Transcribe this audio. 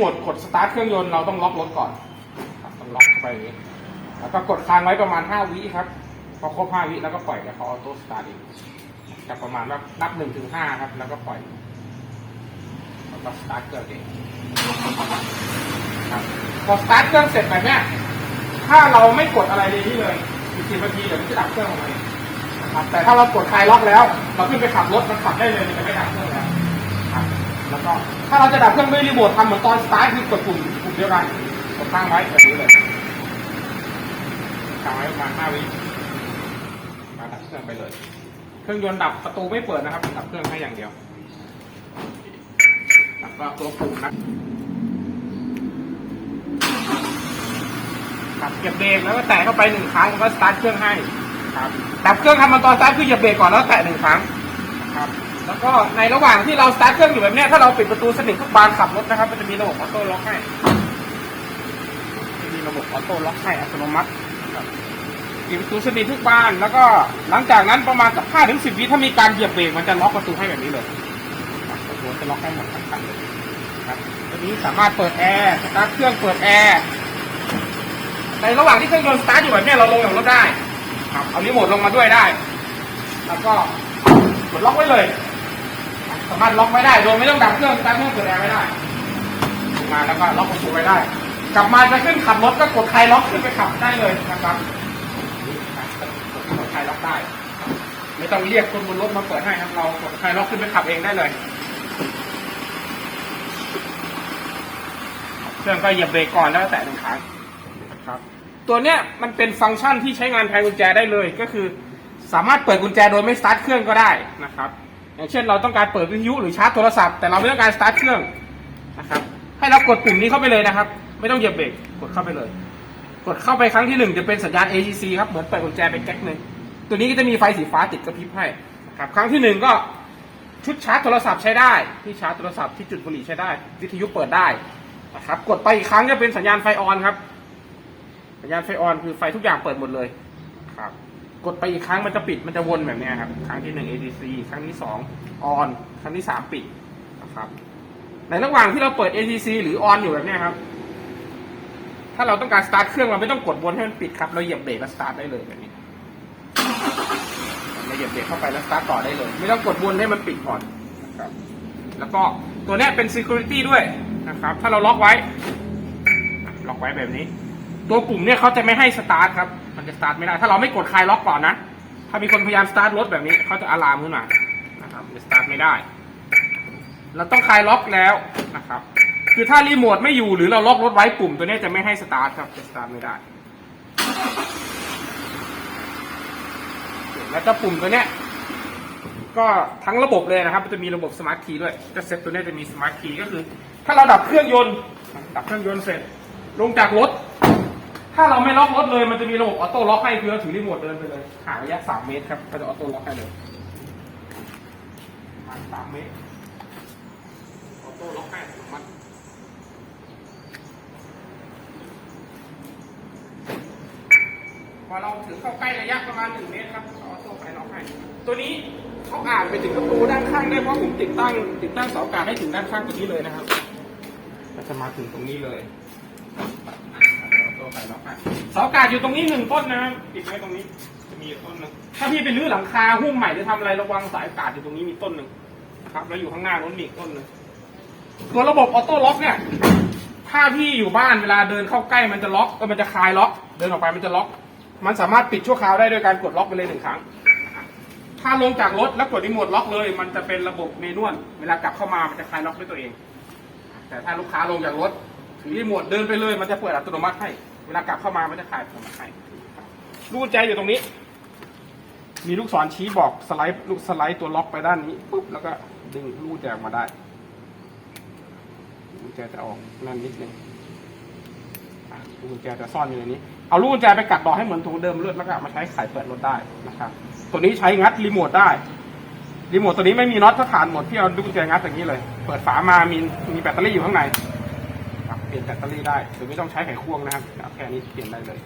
โมทกดสตาร์ทเครื่องยนต์เราต้องล็อกรถก่อนครับต้องล็อกเข้าไปอย่างนี้ แล้วก็กดค้างไว้ประมาณ 5 วิครับ พอครบ 5 วิแล้วก็ปล่อยเดี๋ยวเขาออโต้สตาร์ทเองจะประมาณว่านับ1ถึง5ครับ แล้วก็ปล่อยแล้วก็สตาร์ทเครื่องเองครับพอสตาร์ทเครื่องเสร็จแบบเนี้ยถ้าเราไม่กดอะไรในนี้เลยอีกสิบนาทีเดี๋ยวมันจะดับเครื่องออกมาเองครับแต่ถ้าเรากดคลายล็อกแล้ว เราขึ้นไปขับรถมันขับได้เลยมันจะไม่ดับเครื่องแล้ว แล้วก็ถ้าเราจะดับเครื่องด้วยรีโมททำเหมือนตอนสตาร์ทคือกดปุ่มปุ่มเดียวกันกดค้างไว้แบบนี้เลยค้างไว้ประมาณห้าวิมาดับเครื่องไปเลย เครื่องยนต์ดับประตูไม่เปิดนะครับดับเครื่องให้อย่างเดียวแล้วก็ตัวปุ่มนะครับเก็บเบรกแล้วก็แตะเข้าไปหนึ่งครั้งแล้วก็สตาร์ทเครื่องให้ครับดับเครื่องทำมันตอนสตาร์ทคือเหยียบเบรกก่อนแล้วแตะหนึ่งครั้งครับ แล้วก็ในระหว่างที่เราสตาร์ทเครื่องอยู่แบบนี้ถ้าเราปิดประตูสนิททุกบานขับรถนะครับ มันจะมีระบบออโต้ล็อกให้มีระบบออโต้ล็อกให้อัตโนมัติปิดประตูสนิททุกบาน แล้วก็หลังจากนั้นประมาณสักห้าถึงสิบวิถ้ามีการเหยียบเบรกมันจะล็อกประตูให้แบบนี้เลยประตูจะล็อกให้หมดทั้งคันเลยครับตัวนี้สามารถเปิดแอร์สตาร์ทเครื่องเปิดแอร์ในระหว่างที่เครื่องยนต์สตาร์ทอยู่แบบนี้เราลงจากรถได้ครับเอารีโมทลงมาด้วยได้ แล้วก็กดล็อกไว้เลย สามารถล็อกไว้ได้โดยไม่ต้องดับเครื่องสตารเครื่องเปิดแอร์ไว้ได้ลงมาแล้วก็ล็อกประตูไว้ได้ กลับมาจะขึ้นขับรถก็กดคลายล็อกขึ้นไปขับได้เลยนะครับกดคลายล็อกได้ ไม่ต้องเรียกคนบนรถมาเปิดให้ครับเรากดคลายล็อกขึ้นไปขับเองได้เลยเครื่องก็เหยียบเบรกก่อนแล้วแตะหนึ่งครั้งครับ ตัวเนี้ยมันเป็นฟังก์ชันที่ใช้งานแทนกุญแจได้เลยก็คือ สามารถเปิดกุญแจโดยไม่สตาร์ทเครื่องก็ได้นะครับ อย่างเช่นเราต้องการเปิดวิทยุหรือชาร์จโทรศัพท์แต่เราไม่ต้องการสตาร์ทเครื่องนะครับให้เรากดปุ่มนี้เข้าไปเลยนะครับ ไม่ต้องเหยียบเบรกกดเข้าไปเลย กดเข้าไปครั้งที่หนึ่งจะเป็นสัญญาณ ACC ครับเหมือนเปิดกุญแจเป็นแก๊กหนึ่งตัวนี้ก็จะมีไฟสีฟ้าติดกระพริบให้นะครับครั้งที่หนึ่งก็ชุดชาร์จโทรศัพท์ใช้ได้ ที่ชาร์จโทรศัพท์ที่จุดบุหรี่ใช้ได้ วิทยุเปิดได้นะครับกดไปอีกครั้งจะเป็นสัญญาณไฟออนครับ สัญญาณไฟออนคือไฟทุกอย่างเปิดหมดเลยครับ กดไปอีกครั้งมันจะปิดมันจะวนแบบนี้ครับ ครั้งที่หนึ่ง ADC ครั้งที่สองออนครั้งที่สามปิดนะครับ ในระหว่างที่เราเปิด ADC หรือออนอยู่แบบนี้ครับ ถ้าเราต้องการสตาร์ทเครื่องเราไม่ต้องกดวนให้มันปิดครับ เราเหยียบเบรกแล้วสตาร์ทได้เลยแบบนี้เราเหยียบเบรกเข้าไปแล้วสตาร์ทต่อได้เลย ไม่ต้องกดวนให้มันปิดก่อนนะครับ แล้วก็ตัวนี้เป็น security ด้วยนะครับ ถ้าเราล็อกไว้ ล็อกไว้แบบนี้ ตัวปุ่มเนี่ยเขาจะไม่ให้สตาร์ทครับ มันจะสตาร์ทไม่ได้ ถ้าเราไม่กดคลายล็อกก่อนนะ ถ้ามีคนพยายามสตาร์ทรถแบบนี้เขาจะอะลามขึ้นมานะครับจะสตาร์ทไม่ได้ เราต้องคลายล็อกแล้วนะครับ คือถ้ารีโมทไม่อยู่หรือเราล็อกรถไว้ปุ่มตัวนี้จะไม่ให้สตาร์ทครับ จะสตาร์ทไม่ได้ แล้วก็ปุ่มตัวเนี้ยก็ทั้งระบบเลยนะครับ จะมีระบบสมาร์ทคีย์ด้วยจะเซ็ตตัวนี้จะมีสมาร์ทคีย์ก็คือ ถ้าเราดับเครื่องยนต์ ดับเครื่องยนต์เสร็จ ลงจากรถ ถ้าเราไม่ล็อกรถเลยมันจะมีระบบออโต้ล็อกให้คือเราถือรีโมทเดินไปเลยห่างระยะสามเมตรครับก็จะออโต้ล็อกให้เลยห่างสามเมตรออโต้ล็อกให้อัตโนมัติพอเราถึงเข้าใกล้ระยะประมาณหนึ่งเมตรครับออโต้ไฟล็อกให้ตัวนี้เขาอ่านไปถึงประตูด้านข้างได้เพราะผมติดตั้ง ติดตั้งเสาอากาศให้ถึงด้านข้างตัวนี้เลยนะครับก็จะมาถึงตรงนี้เลย ตัวไฟล็อกให้เสาอากาศอยู่ตรงนี้หนึ่งต้นนะครับติดไว้ตรงนี้ จะมีอยู่ต้นหนึงถ้าพี่ไปรื้อหลังคาหุ้มใหม่หรือทำอะไรระวังสายอากาศอยู่ตรงนี้มีต้นหนึ่งนะครับ แล้วอยู่ข้างหน้านู้นมีอีกต้นหนึ่งตัวระบบออโต้ล็อกเนี่ย ถ้าพี่อยู่บ้านเวลาเดินเข้าใกล้มันจะล็อกเออมันจะคลายล็อก เดินออกไปมันจะล็อก มันสามารถปิดชั่วคราวได้ด้วยการกดล็อกไปเลยหนึ่งครั้ง ถ้าลงจากรถแล้วกดรีโมทล็อกเลย มันจะเป็นระบบเมนวลเวลากลับเข้ามามันจะคลายล็อกด้วยตัวเอง แต่ถ้าลูกค้าลงจากรถถือรีโมทเดินไปเลย มันจะเปิดอัตโนมัติให้ วลากลับเข้ามามันจะคลายอัตโนมัติให้ลูกกุญแจอยู่ตรงนี้ มีลูกศรชี้บอกสไลด์ลูกสไลด์ตัวล็อกไปด้านนี้ปุ๊บแล้วก็ดึงลูกกุญแจออกมาได้ลูกกุญแจจะออกนั่นนิดนึงลูกกุญแจจะซ่อนอยู่ในนี้ เอาลูกกุญแจไปกัดดอกให้เหมือนถุงเดิมเลือดแล้วก็มาใช้ไขเปิดรถได้นะครับตัวนี้ใช้งัดรีโมทได้รีโมทตัวนี้ไม่มีน็อตถ้าฐานหมดพี่เอาลูกกุญแจงัดอย่างนี้เลย เปิดฝามามีมีแบตเตอรี่อยู่ข้างใน เปลี่ยนแบตเตอรี่ได้โดยไม่ต้องใช้ไขควงนะครับแค่นี้เปลี่ยนได้เลย